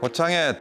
고창의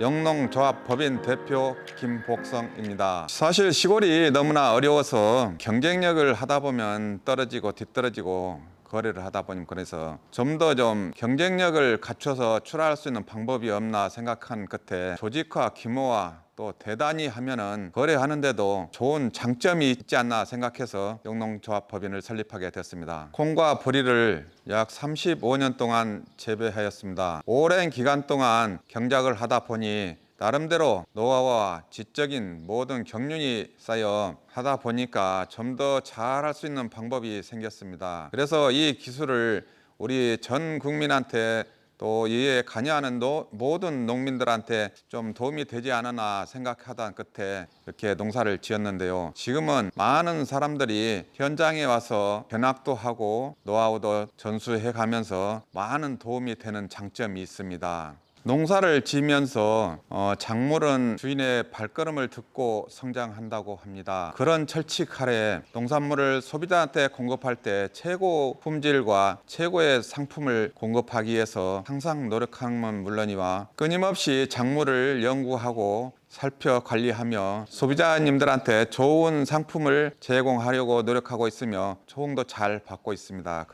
영농조합 법인 대표 김복성입니다. 사실 시골이 너무나 어려워서 경쟁력을 하다 보면 떨어지고 뒤떨어지고 거래를 하다 보니 그래서 좀더좀 경쟁력을 갖춰서 출하할 수 있는 방법이 없나 생각한 끝에 조직화 규모와 또 대단히 하면은 거래하는데도 좋은 장점이 있지 않나 생각해서 영농조합 법인을 설립하게 됐습니다. 콩과 보리를 약 35년 동안 재배하였습니다. 오랜 기간 동안 경작을 하다 보니 나름대로 노하우와 지적인 모든 경륜이 쌓여 하다 보니까 좀 더 잘할 수 있는 방법이 생겼습니다. 그래서 이 기술을 우리 전 국민한테 또 이에 관여하는 노- 모든 농민들한테 좀 도움이 되지 않으나 생각하다 끝에 이렇게 농사를 지었는데요. 지금은 많은 사람들이 현장에 와서 견학도 하고 노하우도 전수해 가면서 많은 도움이 되는 장점이 있습니다. 농사를 지면서 어, 작물은 주인의 발걸음을 듣고 성장한다고 합니다. 그런 철칙 아래 농산물을 소비자한테 공급할 때 최고 품질과 최고의 상품을 공급하기 위해서 항상 노력하는 물론이와 끊임없이 작물을 연구하고 살펴 관리하며 소비자님들한테 좋은 상품을 제공하려고 노력하고 있으며 초응도 잘 받고 있습니다.